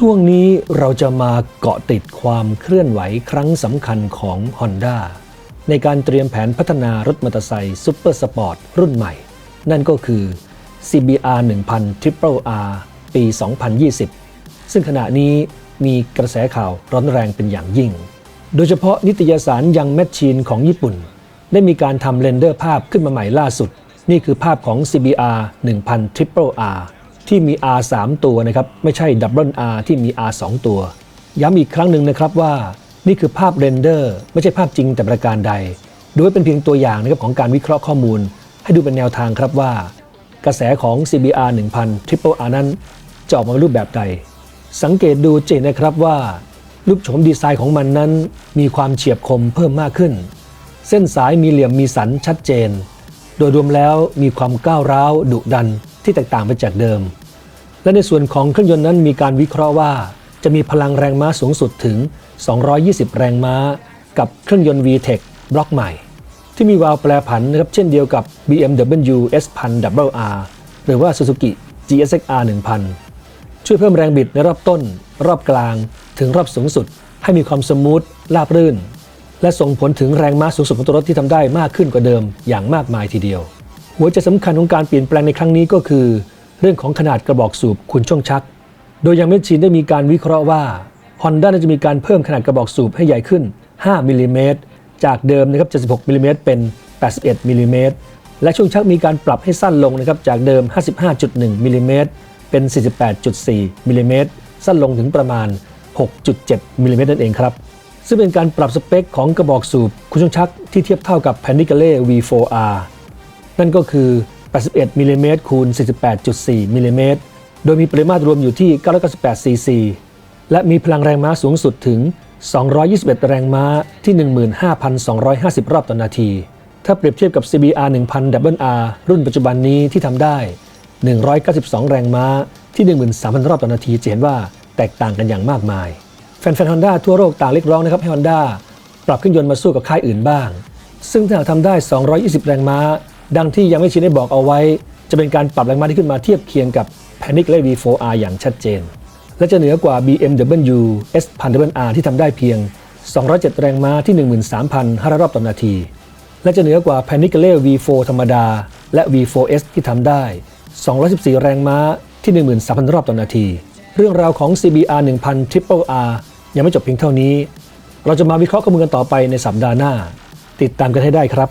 ช่วงนี้เราจะมาเกาะติดความเคลื่อนไหวครั้งสำคัญของ Honda ในการเตรียมแผนพัฒนารถมอเตอร์ไซค์ซูเปอร์สปอร์ตรุ่นใหม่ นั่นก็คือ CBR 1000 Triple R ปี 2020 ซึ่งขณะนี้มีกระแสข่าวร้อนแรงเป็นอย่างยิ่ง โดยเฉพาะนิตยสารยังแมชชีนของญี่ปุ่น ได้มีการทำเรนเดอร์ภาพขึ้นมาใหม่ล่าสุด นี่คือภาพของ CBR 1000 Triple R ที่มี R 3 ตัวนะครับ ไม่ใช่ Double R ที่มี R 2 ตัว ย้ำอีกครั้งหนึ่งนะครับว่านี่คือภาพเรนเดอร์ไม่ใช่ภาพจริงแต่ประการใด โดยเป็นเพียงตัวอย่างนะครับของการวิเคราะห์ข้อมูล ให้ดูเป็นแนวทางครับว่า กระแสของ CBR 1000 Triple R นั้นจะออกมาเป็นรูปแบบใด สังเกตดูเจนนะครับว่า รูปโฉมดีไซน์ของมันนั้น มีความเฉียบคมเพิ่มมากขึ้น เส้นสายมีเหลี่ยมมีสันชัดเจน โดยรวมแล้วมีความก้าวร้าวดุดัน ที่แตกต่างไปจากเดิม และในส่วนของเครื่องยนต์นั้นมีการวิเคราะห์ว่า จะมีพลังแรงม้าสูงสุดถึง 220 แรงม้า กับเครื่องยนต์ VTEC บล็อกใหม่ ที่มีวาล์วแปรผันนะครับเช่นเดียวกับ BMW S1000 Double R หรือว่า Suzuki GSX-R 1000 ช่วยเพิ่มแรงบิดในรอบต้น รอบกลางถึงรอบสูงสุด ให้มีความสมูทราบรื่น และส่งผลถึงแรงม้าสูงสุดของตัวรถที่ทำได้มากขึ้นกว่าเดิมอย่างมากมายทีเดียว หัวใจสำคัญของการเปลี่ยนแปลงในครั้งนี้ก็คือ เรื่องของขนาดกระบอกสูบคุณช่วงชัก โดยยังไม่ชินได้มีการวิเคราะห์ว่า Honda น่าจะมีการเพิ่มขนาดกระบอกสูบให้ใหญ่ขึ้น 5 มิลลิเมตร จากเดิมนะครับ 76 มิลลิเมตรเป็น 81 มิลลิเมตร และช่วงชักมีการปรับให้สั้นลงนะครับ จากเดิม 55.1 มิลลิเมตร เป็น 48.4 มิลลิเมตร สั้นลงถึงประมาณ 6.7 มิลลิเมตรนั่นเองครับ ซึ่งเป็นการปรับสเปคของกระบอกสูบคุณช่วงชักที่เทียบเท่ากับ p a n i c a l e V4R นั่นก็คือ 81มิลลิเมตรคูณ48.4มิลลิเมตรโดยมีปริมาตรรวมอยู่ที่ 998 ซีซี และมีพลังแรงม้าสูงสุดถึง 221 แรงม้าที่ 15,250 รอบต่อนนาที ถ้าเปรียบเทียบกับ CBR 1000 Double R รุ่นปัจจุบันนี้ที่ทำได้ 192 แรงม้าที่ 13,000 รอบต่อนนาทีจะเห็นว่าแตกต่างกันอย่างมากมาย แฟนๆ Honda ทั่วโลกต่างเรียกร้องนะครับให้ Honda ปรับเครื่องยนต์มาสู้กับค่ายอื่นบ้าง ซึ่งถ้าทำได้ 220 แรงม้า ดังที่ยังไม่ชินได้บอกเอาไว้ จะเป็นการปรับแรงม้าที่ขึ้นมาเทียบเคียงกับ Panic และ V4R อย่างชัดเจน และจะเหนือกว่า BMW S1000R ที่ทำได้เพียง 207 แรงม้าที่ 13,500 รอบต่อนาที และจะเหนือกว่า Panic V4 ธรรมดา และ V4S ที่ทำได้ 214 แรงม้าที่ 13,000 รอบต่อนาที เรื่องราวของ CBR 1000 Triple R ยังไม่จบเพียงเท่านี้ เราจะมาวิเคราะห์ข้อมูลกันต่อไปในสัปดาห์หน้า ติดตามกันให้ได้ครับ